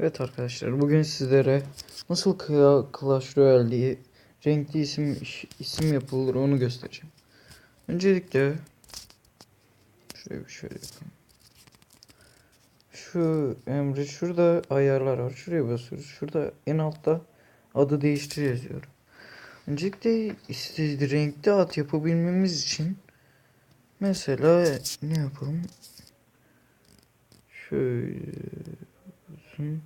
Evet arkadaşlar bugün sizlere nasıl Cla- Clash Royale'de renkli isim isim yapılır onu göstereceğim. Öncelikle şöyle bir şöyle yapalım. Şu Emre şurada ayarlar var. Şuraya basıyoruz. Şurada en altta adı değiştir yazıyor. Öncelikle istediği renkli ad yapabilmemiz için mesela ne yapalım? Şöyle olsun.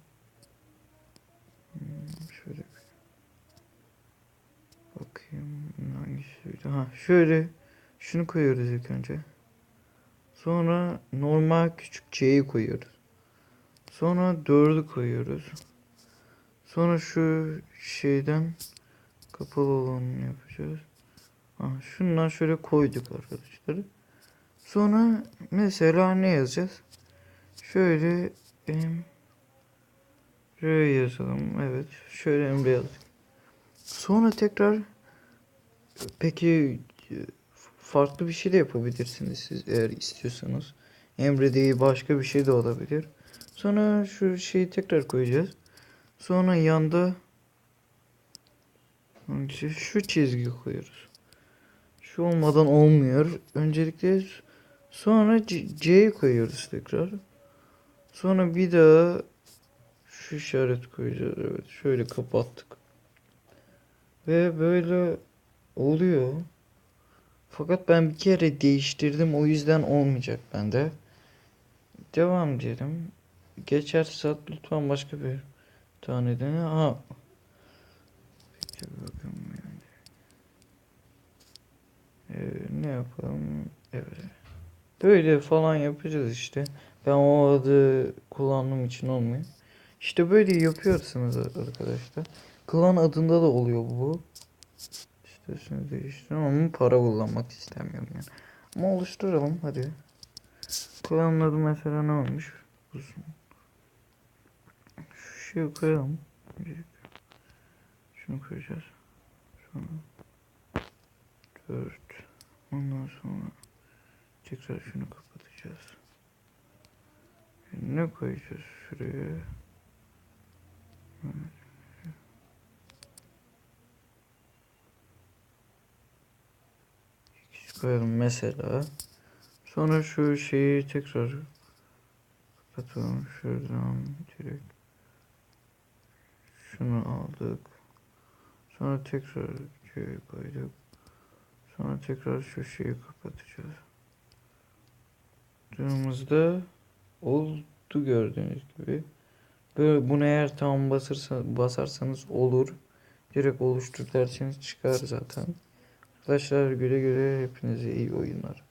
Hmm, Şöyle bir bakayım hangisiydi? Ha şöyle şunu koyuyoruz ilk önce. Sonra normal küçük C'yi koyuyoruz. Sonra 4'ü koyuyoruz. Sonra şu şeyden kapalı olanını yapacağız. Ha, şundan şöyle koyduk arkadaşlar. Sonra mesela ne yazacağız? Şöyle em, R yazalım. Evet. Şöyle Emre yazdık. Sonra tekrar peki farklı bir şey de yapabilirsiniz siz eğer istiyorsanız. Emre değil başka bir şey de olabilir. Sonra şu şeyi tekrar koyacağız. Sonra yanda şu çizgi koyuyoruz. Şu olmadan olmuyor. Öncelikle sonra C'yi koyuyoruz tekrar. Sonra bir daha şu işaret koyacağız. Evet şöyle kapattık. Ve böyle oluyor. Fakat ben bir kere değiştirdim o yüzden olmayacak bende. Devam diyelim. Geçerse at lütfen başka bir tane dene. Ha. Ee, ne yapalım? Evet. Böyle falan yapacağız işte. Ben o adı kullandığım için olmuyor. İşte böyle yapıyorsunuz arkadaşlar. Klan adında da oluyor bu. İsterseniz değiştirin ama para kullanmak istemiyorum yani. Ama oluşturalım hadi. Klanın adı mesela ne olmuş? Uzun. Şu şeyi koyalım. Şunu koyacağız. Sonra 4 Ondan sonra tekrar şunu kapatacağız. Ne koyacağız şuraya? Koyalım mesela. Sonra şu şeyi tekrar kapatalım şuradan direkt. Şunu aldık. Sonra tekrar C'yi koyduk. Sonra tekrar şu şeyi kapatacağız. Durumumuzda oldu gördüğünüz gibi. Böyle bunu eğer tam basırsa, basarsanız olur. Direkt oluştur derseniz çıkar zaten. Arkadaşlar güle güle hepinize iyi oyunlar.